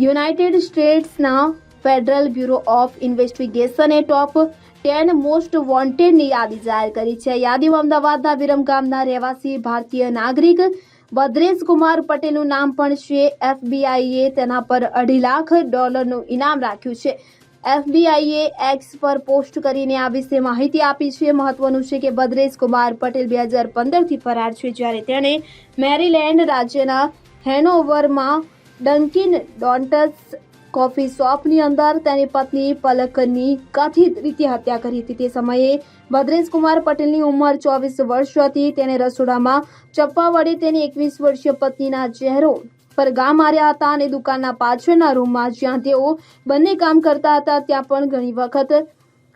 United સ્ટેટ્સના federal bureau of ઇન્વેસ્ટિગેશને top ten most વોન્ટેડની યાદી જાહેર કરી છે. યાદીમાં અમદાવાદના વિરમ ગામના રહેવાસી ભારતીય નાગરિક ભદ્રેશ કુમાર પટેલનું નામ પણ છે. એફબીઆઈએ તેના પર અઢી લાખ ડોલરનું ઇનામ રાખ્યું છે. એફબીઆઈએ એક્સ પર પોસ્ટ કરીને આ વિશે માહિતી આપી છે. મહત્વનું છે કે ભદ્રેશ કુમાર પટેલ બે હજાર પંદરથી ફરાર છે જ્યારે તેણે મેરીલેન્ડ રાજ્યના હેનોવરમાં ડન્કિન ડોન્ટસ કોફી શોપની અંદર તેની પત્ની પલકની કથિત રીતે હત્યા કરી હતી. તે સમયે ભદ્રેશ કુમાર પટેલની ઉંમર ચોવીસ વર્ષ હતી. તેને રસોડામાં ચપ્પા વડે તેની એકવીસ વર્ષીય પત્નીના ચહેરો પર ગા માર્યા હતા અને દુકાનના પાછળના રૂમમાં જ્યાં તેઓ બંને કામ કરતા હતા, ત્યાં પણ ઘણી વખત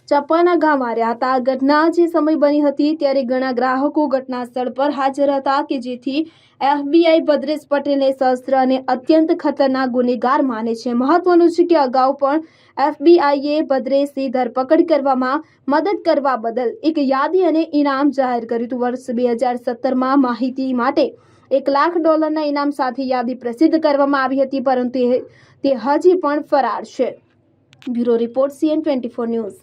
ચપ્પાના ઘા માર્યા હતા. ઘટના જે સમય બની હતી ત્યારે ઘણા ગ્રાહકો ઘટના સ્થળ પર હાજર હતા કે જેથી એફબીઆઈ ભદ્રેશ પટેલને શસ્ત્ર અને અત્યંત ખતરનાક ગુનેગાર માને છે. મહત્વનું છે કે અગાઉ પણ એફબીઆઈએ ભદ્રેશની ધરપકડ કરવામાં મદદ કરવા બદલ એક યાદી અને ઇનામ જાહેર કર્યું હતું. વર્ષ બે હજાર સત્તરમાં માહિતી માટે એક લાખ ડોલરના ઇનામ સાથે યાદી પ્રસિદ્ધ કરવામાં આવી હતી, પરંતુ તે હજી પણ ફરાર છે. Bureau report CN twenty four news.